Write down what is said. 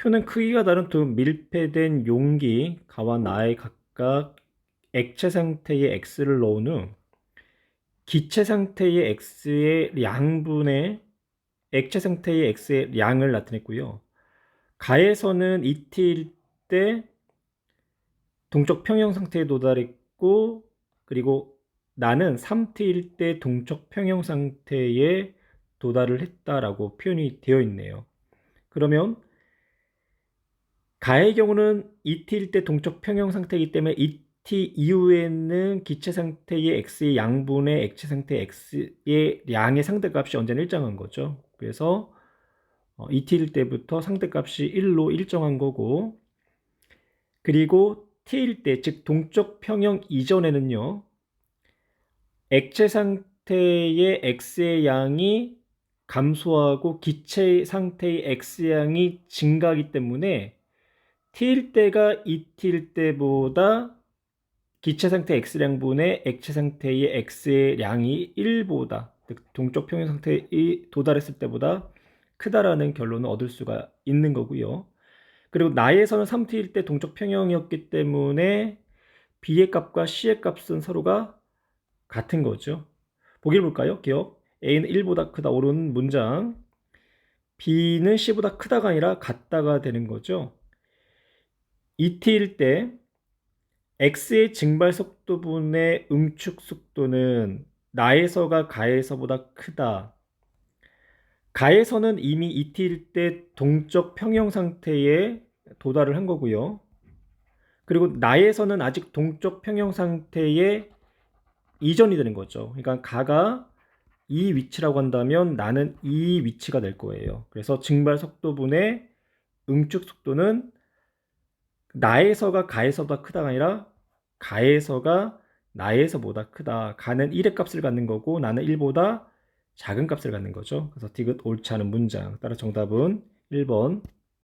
표는 크기가 다른 두 밀폐된 용기 가와 나에 각각 액체 상태의 x를 넣은 후 기체 상태의 x의 양분의 액체 상태의 x의 양을 나타냈고요. 가에서는 이티일 때 동적 평형 상태에 도달했고 그리고 나는 3t일 때 동적 평형 상태에 도달을 했다라고 표현이 되어 있네요. 그러면 가의 경우는 2t일 때 동적 평형 상태이기 때문에 2t 이후에는 기체 상태의 x의 양분의 액체 상태의 x의 양의 상대값이 언제나 일정한 거죠. 그래서 2t일 때부터 상대값이 1로 일정한 거고 그리고 t일 때, 즉 동적 평형 이전에는요. 액체 상태의 x의 양이 감소하고 기체 상태의 x 양이 증가하기 때문에 t일 때가 2t일 때보다 기체 상태 x량분의 액체 상태의 x의 양이 1보다 동적 평형 상태에 도달했을 때보다 크다라는 결론을 얻을 수가 있는 거고요. 그리고 나에서는 3t일 때 동적 평형이었기 때문에 b의 값과 c의 값은 서로가 같은 거죠. 보기를 볼까요? 기억. a는 1보다 크다 오른 문장. b는 c보다 크다가 아니라 같다가 되는 거죠. 2t일 때 x의 증발 속도분의 응축 속도는 나에서가 가에서보다 크다. 가에서는 이미 2t일 때 동적 평형 상태에 도달을 한 거고요. 그리고 나에서는 아직 동적 평형 상태에 이전이 되는 거죠. 그러니까 가가 이 위치라고 한다면 나는 이 위치가 될 거예요. 그래서 증발 속도분의 응축 속도는 나에서가 가에서보다 크다가 아니라 가에서가 나에서보다 크다. 가는 1의 값을 갖는 거고 나는 1보다 작은 값을 갖는 거죠. 그래서 디귿 옳지 않은 문장. 따라 정답은 1번